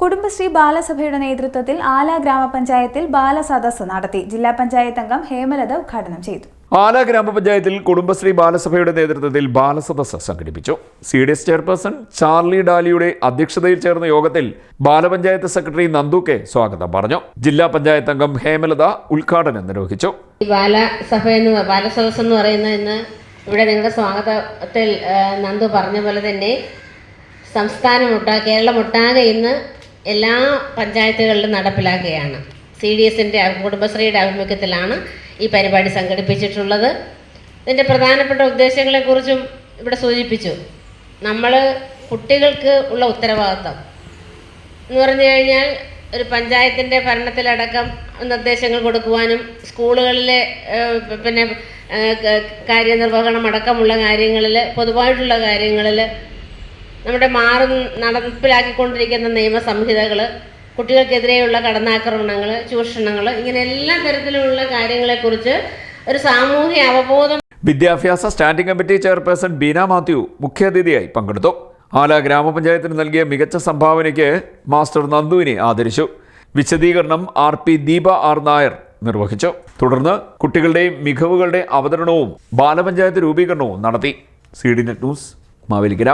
കുടുംബശ്രീ ബാലസഭയുടെ നേതൃത്വത്തിൽ ആല ഗ്രാമപഞ്ചായത്തിൽ ബാലസദസ് നടത്തി. ജില്ലാ പഞ്ചായത്ത് അംഗം ഹേമലത ഉദ്ഘാടനം ചെയ്തു. ആല ഗ്രാമപഞ്ചായത്തിൽ കുടുംബശ്രീ ബാലസഭയുടെ നേതൃത്വത്തിൽ ബാലസദസ് സംഘടിപ്പിച്ചു. C D S chairperson Charlie ഡാലിയുടെ അധ്യക്ഷതയിൽ ചേർന്ന യോഗത്തിൽ ബാലപഞ്ചായത്ത് സെക്രട്ടറി നന്ദു കെ സ്വാഗതം പറഞ്ഞു. ജില്ലാ പഞ്ചായത്ത് അംഗം ഹേമലത ഉദ്ഘാടനം നിർവഹിച്ചു. ബാലസഭ എന്ന് ബാലസദസ് എന്ന് പറയുന്നത് ഇന്ന് ഇവിടെ നിങ്ങളുടെ സ്വാഗതത്തിൽ നന്ദു പറഞ്ഞ പോലെ തന്നെ സംസ്ഥാനമൊട്ടാ കേരളമൊട്ടാകെ ഇന്ന് എല്ലാ പഞ്ചായത്തുകളിലും നടപ്പിലാക്കുകയാണ്. സി ഡി എസിന്റെ കുടുംബശ്രീയുടെ ആഭിമുഖ്യത്തിലാണ് ഈ പരിപാടി സംഘടിപ്പിച്ചിട്ടുള്ളത്. ഇതിന്റെ പ്രധാനപ്പെട്ട ഉദ്ദേശങ്ങളെക്കുറിച്ചും ഇവിടെ സൂചിപ്പിച്ചു. നമ്മൾ കുട്ടികൾക്ക് ഉള്ള ഉത്തരവാദിത്വം എന്ന് പറഞ്ഞു കഴിഞ്ഞാൽ ഒരു പഞ്ചായത്തിന്റെ ഭരണത്തിലടക്കം നിർദ്ദേശങ്ങൾ കൊടുക്കുവാനും സ്കൂളുകളിലെ പിന്നെ കാര്യനിർവഹണം അടക്കമുള്ള കാര്യങ്ങളിൽ പൊതുവായിട്ടുള്ള കാര്യങ്ങളിൽ നമ്മുടെ മാറി നടപ്പിലാക്കിക്കൊണ്ടിരിക്കുന്ന നിയമസംഹിതകൾ കുട്ടികൾക്കെതിരെയുള്ള കടന്നാക്രമണങ്ങൾ ചൂഷണങ്ങൾ ഇങ്ങനെ എല്ലാ തരത്തിലുള്ള കാര്യങ്ങളെക്കുറിച്ച് ഒരു സാമൂഹ്യ അവബോധം വിദ്യാഭ്യാസ standing committee chairperson Beena Mathew മുഖ്യാതിഥിയായി പങ്കെടുത്തു. ആല ഗ്രാമപഞ്ചായത്തിന് നൽകിയ മികച്ച സംഭാവനയ്ക്ക് മാസ്റ്റർ നന്ദുവിനെ ആദരിച്ചു. വിശദീകരണം R P Deepa R Nair നിർവഹിച്ചു. തുടർന്ന് കുട്ടികളുടെയും മികവുകളുടെ അവതരണവും ബാലപഞ്ചായത്ത് രൂപീകരണവും നടത്തി. C D net news Mavelikkara.